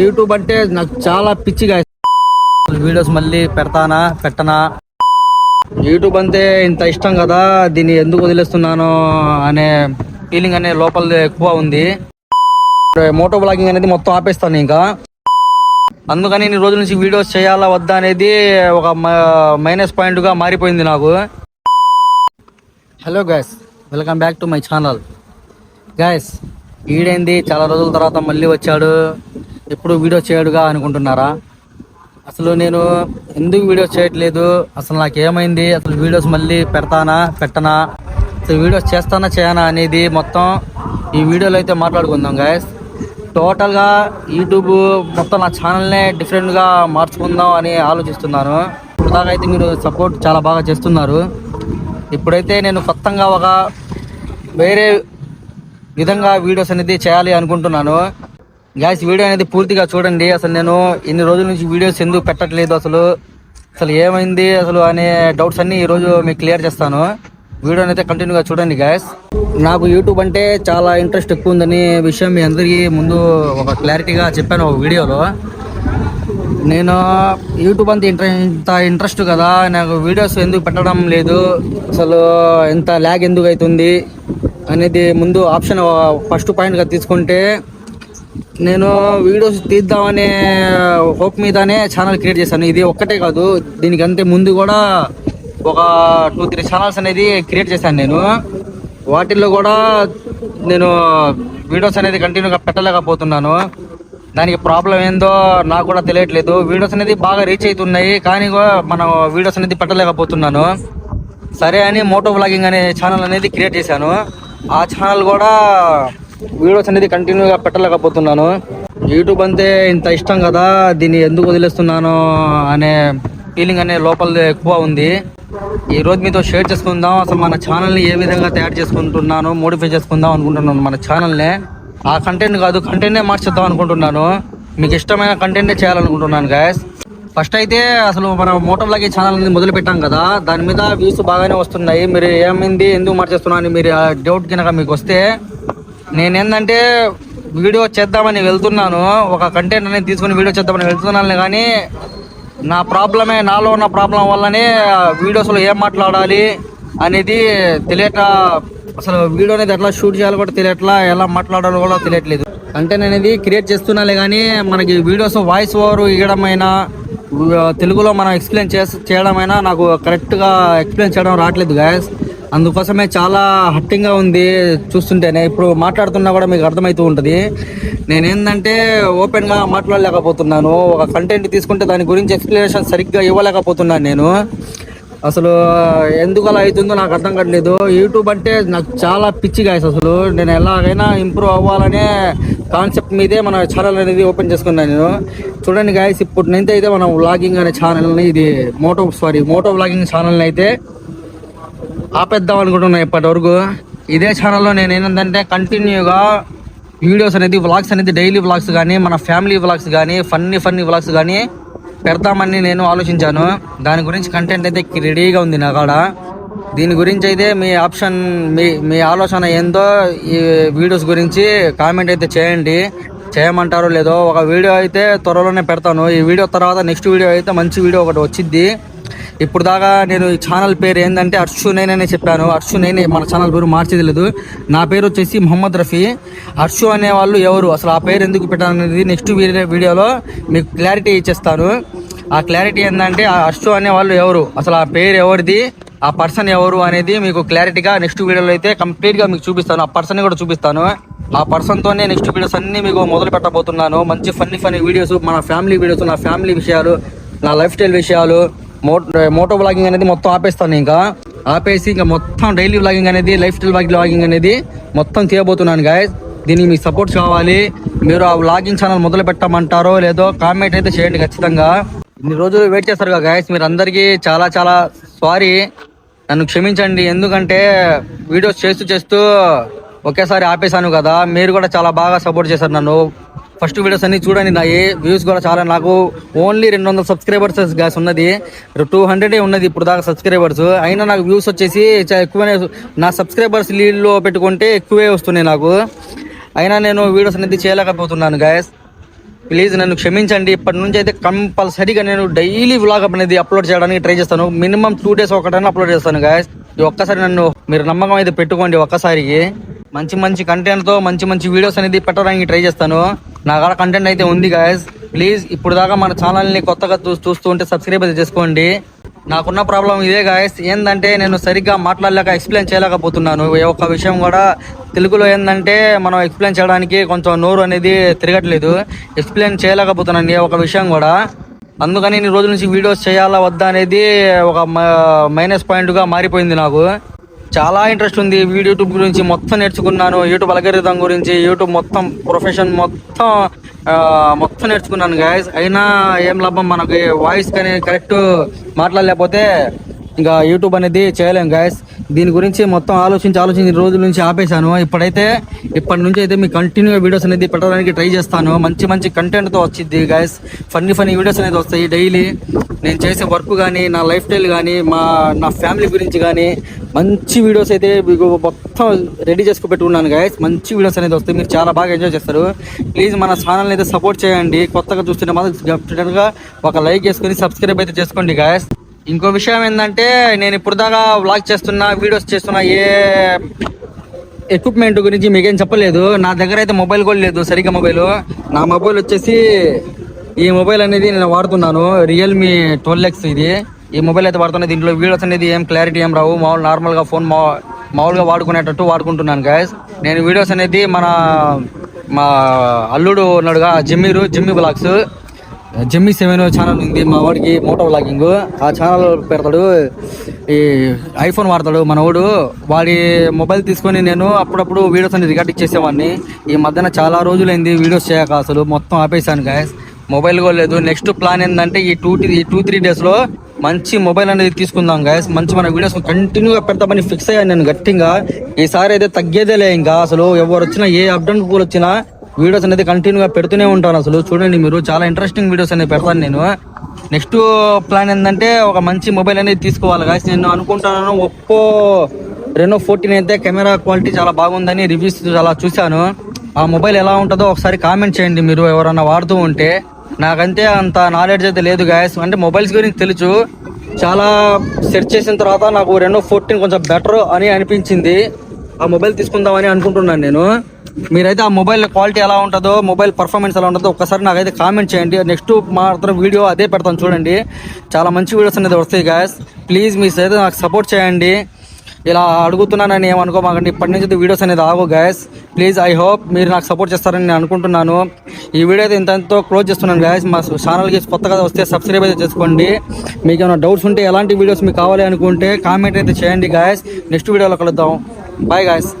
YouTube అంటే నాకు చాలా పిచ్చిగా వీడియోస్ మళ్ళీ పెడతానా పెట్టనా? యూట్యూబ్ అంటే ఇంత ఇష్టం కదా దీన్ని ఎందుకు వదిలేస్తున్నాను అనే ఫీలింగ్ అనే లోపల ఎక్కువ ఉంది. మోటో బ్లాగింగ్ అనేది మొత్తం ఆపేస్తాను ఇంకా. అందుకని ఇన్ని రోజుల నుంచి వీడియోస్ చేయాలా వద్దా అనేది ఒక మైనస్ పాయింట్గా మారిపోయింది నాకు. Hello guys welcome back to my channel guys ఈడేంది? చాలా రోజుల తర్వాత మళ్ళీ వచ్చాడు. ఎప్పుడు వీడియో చేయడుగా అనుకుంటున్నారా? అసలు నేను ఎందుకు వీడియోస్ చేయట్లేదు? అసలు నాకు ఏమైంది అసలు వీడియోస్ మళ్ళీ పెడతానా పెట్టనా? అసలు వీడియోస్ చేస్తానా చేయనా అనేది మొత్తం ఈ వీడియోలో అయితే మాట్లాడుకుందాం గాయస్ టోటల్గా యూట్యూబ్ మొత్తం నా ఛానల్నే డిఫరెంట్గా మార్చుకుందాం అని ఆలోచిస్తున్నాను. ఇప్పుడు దాకా అయితే మీరు సపోర్ట్ చాలా బాగా చేస్తున్నారు. ఇప్పుడైతే నేను కొత్తగా ఒక వేరే విధంగా వీడియోస్ అనేది చేయాలి అనుకుంటున్నాను. గ్యాస్ వీడియో అనేది పూర్తిగా చూడండి. అసలు నేను ఇన్ని రోజుల నుంచి వీడియోస్ ఎందుకు పెట్టట్లేదు అసలు? అసలు ఏమైంది అసలు అనే డౌట్స్ అన్ని ఈరోజు మీకు క్లియర్ చేస్తాను. వీడియోని అయితే కంటిన్యూగా చూడండి గ్యాస్ నాకు యూట్యూబ్ అంటే చాలా ఇంట్రెస్ట్ ఎక్కువ ఉందని విషయం మీ అందరికీ ముందు ఒక క్లారిటీగా చెప్పాను ఒక వీడియోలో. నేను యూట్యూబ్ అంత ఇంత ఇంట్రెస్ట్ కదా నాకు వీడియోస్ ఎందుకు పెట్టడం లేదు అసలు ఎంత ల్యాగ్ ఎందుకు అవుతుంది అనేది ముందు ఆప్షన్ ఫస్ట్ పాయింట్గా తీసుకుంటే నేను వీడియోస్ తీద్దామనే హోప్ మీదనే ఛానల్ క్రియేట్ చేశాను. ఇది ఒక్కటే కాదు దీనికి అంతే ముందు కూడా ఒక టూ త్రీ ఛానల్స్ అనేది క్రియేట్ చేశాను నేను. వాటిల్లో కూడా నేను వీడియోస్ అనేది కంటిన్యూగా పెట్టలేకపోతున్నాను. దానికి ప్రాబ్లం ఏందో నాకు కూడా తెలియట్లేదు. వీడియోస్ అనేది బాగా రీచ్ అవుతున్నాయి కానీ కూడా మనం వీడియోస్ అనేది పెట్టలేకపోతున్నాను. సరే అని మోటో బ్లాగింగ్ అనే ఛానల్ అనేది క్రియేట్ చేశాను. ఆ ఛానల్ కూడా వీడియోస్ అనేది కంటిన్యూగా పెట్టలేకపోతున్నాను. యూట్యూబ్ అంతే ఇంత ఇష్టం కదా దీన్ని ఎందుకు వదిలేస్తున్నాను అనే ఫీలింగ్ అనే లోపల ఎక్కువ ఉంది. ఈ రోజు మీతో షేర్ చేసుకుందాం. అసలు మన ఛానల్ని ఏ విధంగా తయారు చేసుకుంటున్నాను మోడిఫై చేసుకుందాం అనుకుంటున్నాను మన ఛానల్నే ఆ కంటెంట్ కాదు కంటెంటే మార్చేద్దాం అనుకుంటున్నాను. మీకు ఇష్టమైన కంటెంటే చేయాలనుకుంటున్నాను గాయస్ ఫస్ట్ అయితే అసలు మన మోటార్ లాగే ఛానల్ అనేది మొదలు పెట్టాం కదా దాని మీద వ్యూస్ బాగానే వస్తున్నాయి. మీరు ఏమైంది ఎందుకు మార్చేస్తున్నా అని మీరు ఆ డౌట్ కనుక మీకు వస్తే నేనేందంటే వీడియో చేద్దామని వెళ్తున్నాను. ఒక కంటెంట్ అనేది తీసుకుని వీడియో చేద్దామని వెళ్తున్నాను కానీ నా ప్రాబ్లమే నాలో ఉన్న ప్రాబ్లం వల్లనే వీడియోస్లో ఏం మాట్లాడాలి అనేది తెలియట అసలు వీడియో అనేది ఎట్లా షూట్ చేయాలో కూడా తెలియట్లా ఎలా మాట్లాడాలో కూడా తెలియట్లేదు. కంటెంట్ అనేది క్రియేట్ చేస్తున్నాలే కానీ మనకి వీడియోస్ వాయిస్ ఓవర్ ఇవ్వడమైనా తెలుగులో మనం ఎక్స్ప్లెయిన్ చేసి చేయడమైనా నాకు కరెక్ట్గా ఎక్స్ప్లెయిన్ చేయడం రావట్లేదు గాయస్ అందుకోసమే చాలా హట్టింగ్గా ఉంది చూస్తుంటేనే. ఇప్పుడు మాట్లాడుతున్నా కూడా మీకు అర్థమవుతూ ఉంటుంది. నేనేందంటే ఓపెన్గా మాట్లాడలేకపోతున్నాను. ఒక కంటెంట్ తీసుకుంటే దాని గురించి ఎక్స్ప్లెనేషన్ సరిగ్గా ఇవ్వలేకపోతున్నాను నేను. అసలు ఎందుకు అలా అవుతుందో నాకు అర్థం కావట్లేదు. యూట్యూబ్ అంటే నాకు చాలా పిచ్చి గాయస్ అసలు. నేను ఎలాగైనా ఇంప్రూవ్ అవ్వాలనే కాన్సెప్ట్ మీదే మన ఛానల్ అనేది ఓపెన్ చేసుకున్నాను నేను. చూడండి గాయస్ ఇప్పుడు నుంచి అయితే మనం వ్లాగింగ్ అనే ఛానల్ని ఇది మోటో సారీ మోటో వ్లాగింగ్ ఛానల్ని అయితే ఆపేద్దాం అనుకుంటున్నాను ఇప్పటి వరకు. ఇదే ఛానల్లో నేను ఏంటంటే కంటిన్యూగా వీడియోస్ అనేది వ్లాగ్స్ అనేది డైలీ వ్లాగ్స్ కానీ మన ఫ్యామిలీ వ్లాగ్స్ కానీ ఫన్నీ ఫన్నీ వ్లాగ్స్ కానీ పెడతామని నేను ఆలోచించాను. దాని గురించి కంటెంట్ అయితే రెడీగా ఉంది నా కాడ. దీని గురించి అయితే మీ ఆప్షన్ మీ మీ ఆలోచన ఏందో ఈ వీడియోస్ గురించి కామెంట్ అయితే చేయండి. చేయమంటారో లేదో ఒక వీడియో అయితే త్వరలోనే పెడతాను. ఈ వీడియో తర్వాత నెక్స్ట్ వీడియో అయితే మంచి వీడియో ఒకటి వచ్చింది ఇప్పుడు దాకా నేను ఈ ఛానల్ పేరు ఏంటంటే అర్షు నేననే చెప్పాను. అర్షు నేనే మన ఛానల్ పేరు మార్చేది లేదు. నా పేరు వచ్చేసి మొహమ్మద్ రఫీ. అర్షు అనే వాళ్ళు ఎవరు? అసలు ఆ పేరు ఎందుకు పెట్టాలనేది నెక్స్ట్ వీడియోలో మీకు క్లారిటీ ఇచ్చేస్తాను. ఆ క్లారిటీ ఏంటంటే ఆ అర్షు అనే వాళ్ళు ఎవరు? అసలు ఆ పేరు ఎవరిది? ఆ పర్సన్ ఎవరు అనేది మీకు క్లారిటీగా నెక్స్ట్ వీడియోలో అయితే కంప్లీట్గా మీకు చూపిస్తాను. ఆ పర్సన్ కూడా చూపిస్తాను. ఆ పర్సన్తోనే నెక్స్ట్ వీడియోస్ అన్ని మీకు మొదలు పెట్టబోతున్నాను. మంచి ఫన్నీ ఫన్నీ వీడియోస్ మన ఫ్యామిలీ వీడియోస్ నా ఫ్యామిలీ విషయాలు నా లైఫ్ స్టైల్ విషయాలు మోటో బ్లాగింగ్ అనేది మొత్తం ఆపేస్తాను ఇంకా. ఆపేసి ఇంకా మొత్తం డైలీ బ్లాగింగ్ అనేది లైఫ్ స్టైల్ బ్లాగింగ్ అనేది మొత్తం చేయబోతున్నాను గాయస్ దీనికి మీకు సపోర్ట్ కావాలి. మీరు ఆ బ్లాగింగ్ ఛానల్ మొదలు పెట్టమంటారో లేదో కామెంట్ అయితే చేయండి ఖచ్చితంగా. ఇన్ని రోజులు వెయిట్ చేస్తారు కదా గాయస్ మీరు అందరికీ చాలా చాలా సారీ నన్ను క్షమించండి. ఎందుకంటే వీడియోస్ చేస్తూ చేస్తూ ఒకేసారి ఆపేశాను కదా. మీరు కూడా చాలా బాగా సపోర్ట్ చేశారు నన్ను. ఫస్ట్ వీడియోస్ అన్ని చూడండి నా వ్యూస్ కూడా చాలా నాకు ఓన్లీ రెండు వందల సబ్స్క్రైబర్స్ గ్యాస్ ఉన్నది. టూ హండ్రెడే ఉన్నది ఇప్పుడు దాకా సబ్స్క్రైబర్స్ అయినా నాకు వ్యూస్ వచ్చేసి ఎక్కువనే నా సబ్స్క్రైబర్స్ లీడ్లో పెట్టుకుంటే ఎక్కువే వస్తున్నాయి నాకు. అయినా నేను వీడియోస్ అనేది చేయలేకపోతున్నాను గాయస్ ప్లీజ్ నన్ను క్షమించండి. ఇప్పటి నుంచి అయితే కంపల్సరీగా నేను డైలీ వ్లాగ్ అనేది అప్లోడ్ చేయడానికి ట్రై చేస్తాను. మినిమం టూ డేస్ ఒకటైనా అప్లోడ్ చేస్తాను గాయస్ ఈ ఒక్కసారి నన్ను మీరు నమ్మకం అయితే పెట్టుకోండి ఒక్కసారికి. మంచి మంచి కంటెంట్తో మంచి మంచి వీడియోస్ అనేది పెట్టడానికి ట్రై చేస్తాను. నా కాడ కంటెంట్ అయితే ఉంది గాయస్ ప్లీజ్ ఇప్పుడు దాకా మన ఛానల్ని కొత్తగా చూ చూస్తూ ఉంటే సబ్స్క్రైబ్ అయితే చేసుకోండి. నాకున్న ప్రాబ్లం ఇదే గాయస్ ఏంటంటే నేను సరిగ్గా మాట్లాడలేక ఎక్స్ప్లెయిన్ చేయలేకపోతున్నాను. ఏ ఒక్క విషయం కూడా తెలుగులో ఏంటంటే మనం ఎక్స్ప్లెయిన్ చేయడానికి కొంచెం నోరు అనేది తిరగట్లేదు. ఎక్స్ప్లెయిన్ చేయలేకపోతున్నాను ఏ ఒక విషయం కూడా. అందుకని ఇన్ని రోజుల నుంచి వీడియోస్ చేయాలా వద్దా అనేది ఒక మైనస్ పాయింట్గా మారిపోయింది నాకు. చాలా ఇంట్రెస్ట్ ఉంది. యూట్యూబ్ గురించి మొత్తం నేర్చుకున్నాను. యూట్యూబ్ అలగరిథం గురించి యూట్యూబ్ మొత్తం ప్రొఫెషన్ మొత్తం మొత్తం నేర్చుకున్నాను గాయస్ అయినా ఏం లాభం? మనకి వాయిస్ కానీ కరెక్ట్ మాట్లాడలేకపోతే ఇంకా యూట్యూబ్ అనేది చేయలేం గాయస్ దీని గురించి మొత్తం ఆలోచించి ఆలోచించి రోజుల నుంచి ఆపేశాను. ఇప్పుడైతే ఇప్పటి నుంచి అయితే మీ కంటిన్యూగా వీడియోస్ అనేది పెట్టడానికి ట్రై చేస్తాను. మంచి మంచి కంటెంట్తో వచ్చింది గాయస్ ఫన్నీ ఫన్నీ వీడియోస్ అనేది వస్తాయి డైలీ నేను చేసే వర్క్ కానీ నా లైఫ్ స్టైల్ కానీ మా నా ఫ్యామిలీ గురించి కానీ మంచి వీడియోస్ అయితే మీకు మొత్తం రెడీ చేసుకు పెట్టుకున్నాను గాయస్ మంచి వీడియోస్ అనేది వస్తాయి. మీరు చాలా బాగా ఎంజాయ్ చేస్తారు. ప్లీజ్ మన ఛానల్ని అయితే సపోర్ట్ చేయండి. కొత్తగా చూస్తుంటే మాత్రం డెఫినెట్గా ఒక లైక్ చేసుకొని సబ్స్క్రైబ్ అయితే చేసుకోండి గాయస్ ఇంకో విషయం ఏంటంటే నేను ఇప్పుడు దాకా వ్లాగ్ చేస్తున్నా వీడియోస్ చేస్తున్నా ఏ ఎక్విప్మెంట్ గురించి మీకేం చెప్పలేదు. నా దగ్గర అయితే మొబైల్ కూడా లేదు సరిగ్గా మొబైల్ నా మొబైల్ వచ్చేసి ఈ మొబైల్ అనేది నేను వాడుతున్నాను రియల్మీ ట్వెల్వ్ ఎక్స్ ఇది. ఈ మొబైల్ అయితే వాడుతున్నా దీంట్లో వీడియోస్ అనేది ఏం క్లారిటీ ఏం రావు. మామూలు నార్మల్గా ఫోన్ మా మామూలుగా వాడుకునేటట్టు వాడుకుంటున్నాను గాయస్ నేను వీడియోస్ అనేది మన మా అల్లుడు ఉన్నాడుగా జిమ్మీరు జిమ్మి బ్లాగ్స్ జమ్మి సెవెన్ ఛానల్ ఉంది. మా వాడికి మోటో వ్లాగింగ్ ఆ ఛానల్ పెడతాడు. ఈ ఐఫోన్ వాడతాడు మనవాడు వాడి. మొబైల్ తీసుకొని నేను అప్పుడప్పుడు వీడియోస్ అనేది రికార్డ్ ఇచ్చేసేవాడిని. ఈ మధ్యన చాలా రోజులైంది వీడియోస్ చేయక అసలు. మొత్తం ఆపేశాను గాయస్ మొబైల్ కూడా లేదు. నెక్స్ట్ ప్లాన్ ఏంటంటే ఈ టూ ఈ టూ త్రీ డేస్లో మంచి మొబైల్ అనేది తీసుకుందాం గాయస్ మంచి మన వీడియోస్ కంటిన్యూగా పెడతామని ఫిక్స్ అయ్యాను నేను గట్టిగా. ఈసారి అయితే తగ్గేదేలే ఇంకా. అసలు ఎవరు వచ్చినా ఏ అప్డేట్ పూలు వచ్చినా వీడియోస్ అనేది కంటిన్యూగా పెడుతూనే ఉంటాను అసలు. చూడండి మీరు చాలా ఇంట్రెస్టింగ్ వీడియోస్ అనేది పెడతాను నేను. నెక్స్ట్ ప్లాన్ ఏంటంటే ఒక మంచి మొబైల్ అనేది తీసుకోవాలి. గాయస్ నేను అనుకుంటున్నాను ఒప్పో రెనో ఫోర్టీన్ అయితే కెమెరా క్వాలిటీ చాలా బాగుందని రివ్యూస్ చాలా చూశాను. ఆ మొబైల్ ఎలా ఉంటుందో ఒకసారి కామెంట్ చేయండి మీరు ఎవరన్నా వాడుతూ ఉంటే. నాకంతే అంత నాలెడ్జ్ అయితే లేదు గాయస్ అంటే మొబైల్స్ గురించి తెలుసు. చాలా సెర్చ్ చేసిన తర్వాత నాకు రెనో ఫోర్టీన్ కొంచెం బెటర్ అని అనిపించింది. ఆ మొబైల్ తీసుకుందామని అనుకుంటున్నాను నేను. మీరైతే ఆ మొబైల్ క్వాలిటీ ఎలా ఉంటుందో మొబైల్ పర్ఫార్మెన్స్ ఎలా ఉంటుందో ఒకసారి నాకైతే కామెంట్ చేయండి. నెక్స్ట్ మాత్రం వీడియో అదే పెడతాను చూడండి. చాలా మంచి వీడియోస్ అనేది వస్తాయి గాయస్ ప్లీజ్ మీ అయితే నాకు సపోర్ట్ చేయండి. ఇలా అడుగుతున్నానని ఏమనుకోమాకండి. ఇప్పటి నుంచి వీడియోస్ అనేది ఆగు గాయస్ ప్లీజ్ ఐ హోప్ మీరు నాకు సపోర్ట్ చేస్తారని నేను అనుకుంటున్నాను. ఈ వీడియో అయితే ఇంతతో క్లోజ్ చేస్తున్నాను గాయస్ మా ఛానల్కి కొత్తగా వస్తే సబ్స్క్రైబ్ అయితే చేసుకోండి. మీకు ఏమైనా డౌట్స్ ఉంటే ఎలాంటి వీడియోస్ మీకు కావాలి అనుకుంటే కామెంట్ అయితే చేయండి గాయస్ నెక్స్ట్ వీడియోలో కలుద్దాం. Bye guys